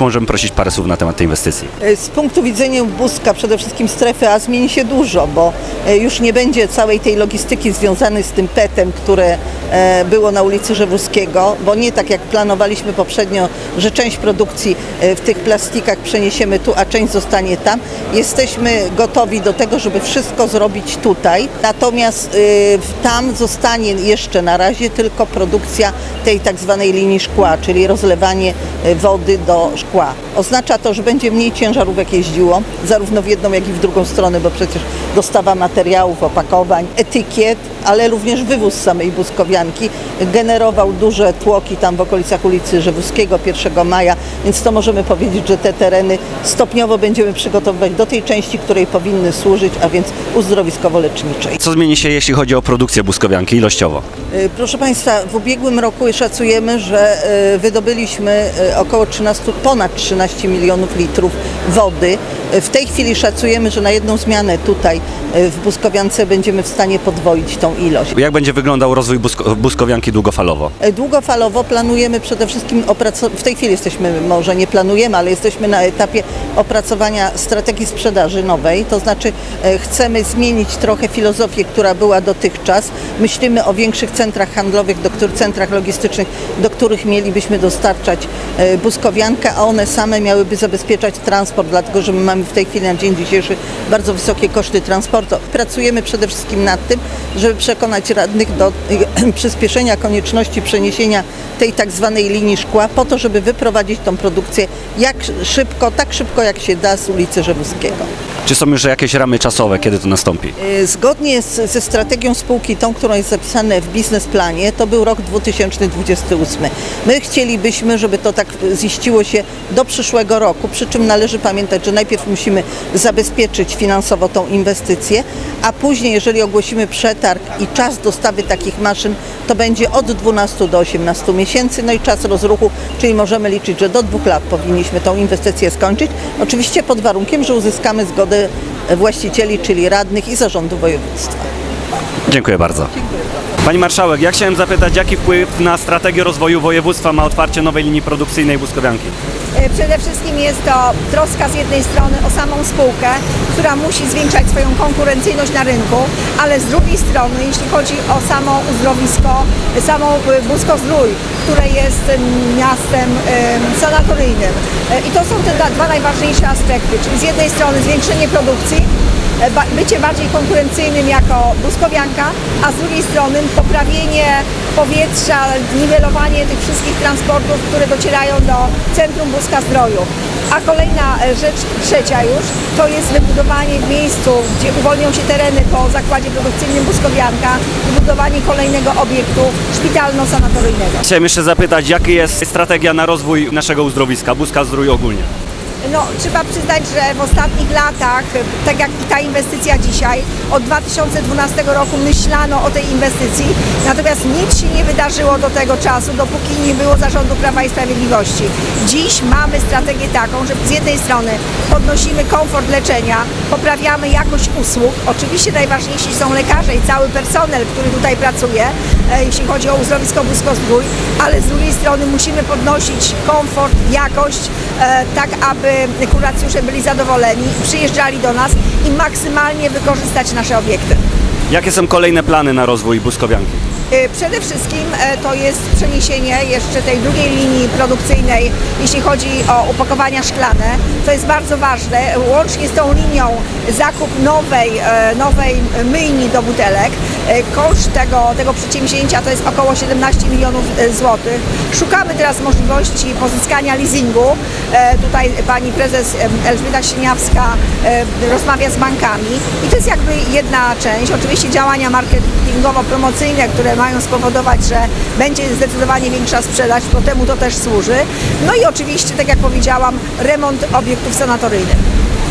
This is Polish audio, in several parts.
możemy prosić parę słów na temat tej inwestycji? E, Z punktu widzenia Buska przede wszystkim strefy A zmieni się dużo, bo e, już nie będzie całej tej logistyki związanej z tym PET-em, które e, było na ulicy Żewuskiego, bo nie tak jak planowaliśmy poprzednio, że część produkcji w tych plastikach przeniesiemy tu, a część zostanie tam. Jesteśmy gotowi do tego, żeby wszystko zrobić tutaj. Natomiast tam zostanie jeszcze na razie tylko produkcja tej tak zwanej linii szkła, czyli rozlewanie wody do szkła. Oznacza to, że będzie mniej ciężarówek jeździło, zarówno w jedną, jak i w drugą stronę, bo przecież dostawa materiałów, opakowań, etykiet, ale również wywóz samej Buskowianki generował duże tłoki tam w okolicach ulicy Żewuskiego 1 maja, więc to możemy powiedzieć, że te tereny stopniowo będziemy przygotowywać do tej części, której powinny służyć, a więc uzdrowiskowo-leczniczej. Co zmieni się, jeśli chodzi o produkcję Błyskowianki ilościowo? Y, Proszę Państwa, w ubiegłym roku szacujemy, że y, wydobyliśmy y, około 13, ponad 13 milionów litrów wody. W tej chwili szacujemy, że na jedną zmianę tutaj y, w Buskowiance będziemy w stanie podwoić tą ilość. Jak będzie wyglądał rozwój Busko- Błyskowianki długofalowo? Y, Długofalowo planujemy przede wszystkim opracować, w tej chwili jesteśmy, może nie planujemy, ale jesteśmy na etapie opracowania strategii sprzedaży nowej, to znaczy e, chcemy zmienić trochę filozofię, która była dotychczas. Myślimy o większych centrach handlowych, do których, centrach logistycznych, do których mielibyśmy dostarczać e, buskowiankę, a one same miałyby zabezpieczać transport, dlatego że my mamy w tej chwili na dzień dzisiejszy bardzo wysokie koszty transportu. Pracujemy przede wszystkim nad tym, żeby przekonać radnych do przyspieszenia konieczności przeniesienia tej tak zwanej linii szkła po to, żeby wyprowadzić tą produkcję jak szybko, tak szybko jak się da z ulicy Żewuskiego. Czy są już jakieś ramy czasowe, kiedy to nastąpi? Y, Zgodnie z, ze strategią spółki, tą, którą jest zapisane w biznesplanie, to był rok 2028. My chcielibyśmy, żeby to tak ziściło się do przyszłego roku, przy czym należy pamiętać, że najpierw musimy zabezpieczyć finansowo tą inwestycję, a później, jeżeli ogłosimy przetarg i czas dostawy takich maszyn, to będzie od 12 do 18 miesięcy, no i czas rozruchu, czyli możemy liczyć, że do dwóch lat powinniśmy tą inwestycję skończyć, oczywiście pod warunkiem, że uzyskamy zgodę właścicieli, czyli radnych i zarządu województwa. Dziękuję bardzo. Pani Marszałek, ja chciałem zapytać, jaki wpływ na strategię rozwoju województwa ma otwarcie nowej linii produkcyjnej Błyskowianki? E, Przede wszystkim jest to troska z jednej strony o samą spółkę, która musi zwiększać swoją konkurencyjność na rynku, ale z drugiej strony, jeśli chodzi o samo uzdrowisko, samo e, Busko-Zdrój, które jest em, miastem em, sanatoryjnym. E, I to są te dwa- najważniejsze aspekty, czyli z jednej strony zwiększenie produkcji, bycie bardziej konkurencyjnym jako Buskowianka, a z drugiej strony poprawienie powietrza, niwelowanie tych wszystkich transportów, które docierają do centrum Buska Zdroju. A kolejna e, rzecz, trzecia już, to jest wybudowanie w miejscu, gdzie uwolnią się tereny po zakładzie produkcyjnym Buskowianka, wybudowanie kolejnego obiektu szpitalno-sanatoryjnego. Chciałem jeszcze zapytać, jaka jest strategia na rozwój naszego uzdrowiska, Buzka Zdrój ogólnie? No, trzeba przyznać, że w ostatnich latach, tak jak i ta inwestycja dzisiaj, od 2012 roku myślano o tej inwestycji, natomiast nic się nie wydarzyło do tego czasu, dopóki nie było zarządu Prawa i Sprawiedliwości. Dziś mamy strategię taką, że z jednej strony podnosimy komfort leczenia, poprawiamy jakość usług. Oczywiście najważniejsi są lekarze i cały personel, który tutaj pracuje, jeśli chodzi o uzdrowisko Busko-Zdrój, ale z drugiej strony musimy podnosić komfort, jakość, e, tak aby kuracjusze byli zadowoleni, przyjeżdżali do nas i maksymalnie wykorzystać nasze obiekty. Jakie są kolejne plany na rozwój Błyskowianki? E, Przede wszystkim e, to jest przeniesienie jeszcze tej drugiej linii produkcyjnej, jeśli chodzi o opakowania szklane. To jest bardzo ważne. Łącznie z tą linią zakup nowej, e, nowej myjni do butelek. Koszt tego, tego przedsięwzięcia to jest około 17 milionów złotych. Szukamy teraz możliwości pozyskania leasingu. Tutaj pani prezes Elżbieta Siniawska rozmawia z bankami i to jest jakby jedna część. Oczywiście działania marketingowo-promocyjne, które mają spowodować, że będzie zdecydowanie większa sprzedaż, bo temu to też służy. No i oczywiście, tak jak powiedziałam, remont obiektów sanatoryjnych.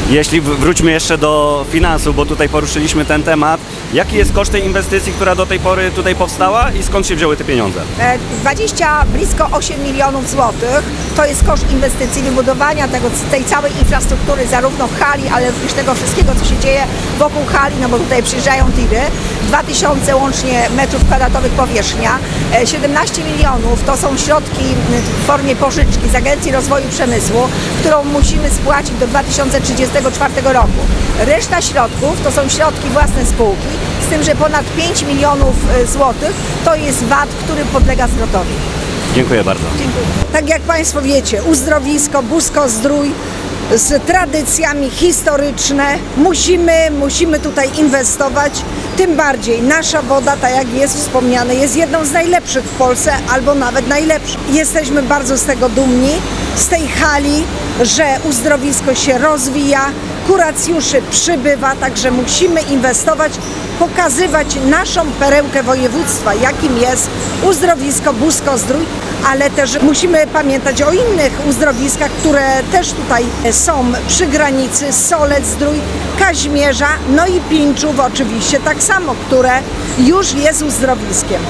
Jeśli w- wróćmy jeszcze do finansów, bo tutaj poruszyliśmy ten temat, jaki jest koszt tej inwestycji, która do tej pory tutaj powstała i skąd się wzięły te pieniądze? E, 20, blisko 8 milionów złotych to jest koszt inwestycji, wybudowania tego, tej całej infrastruktury, zarówno hali, ale również tego wszystkiego, co się dzieje wokół hali, no bo tutaj przyjeżdżają tiry. 2000 łącznie metrów kwadratowych powierzchnia. E, 17 milionów to są środki m, w formie pożyczki z Agencji Rozwoju Przemysłu, którą musimy spłacić do 2034 roku. Reszta środków to są środki własne spółki, z tym, że ponad 5 milionów e, złotych to jest VAT, który podlega zwrotowi. Dziękuję bardzo. Dziękuję. Tak jak Państwo wiecie, uzdrowisko, Busko Zdrój z tradycjami historyczne. Musimy, musimy tutaj inwestować. Tym bardziej nasza woda, tak jak jest wspomniane, jest jedną z najlepszych w Polsce albo nawet najlepszą. Jesteśmy bardzo z tego dumni, z tej hali, że uzdrowisko się rozwija, kuracjuszy przybywa, także musimy inwestować, pokazywać naszą perełkę województwa, jakim jest uzdrowisko Busko Zdrój, ale też musimy pamiętać o innych uzdrowiskach, które też tutaj są przy granicy, Solec Zdrój, Kaźmierza, no i Pińczów oczywiście tak samo, które już jest uzdrowiskiem.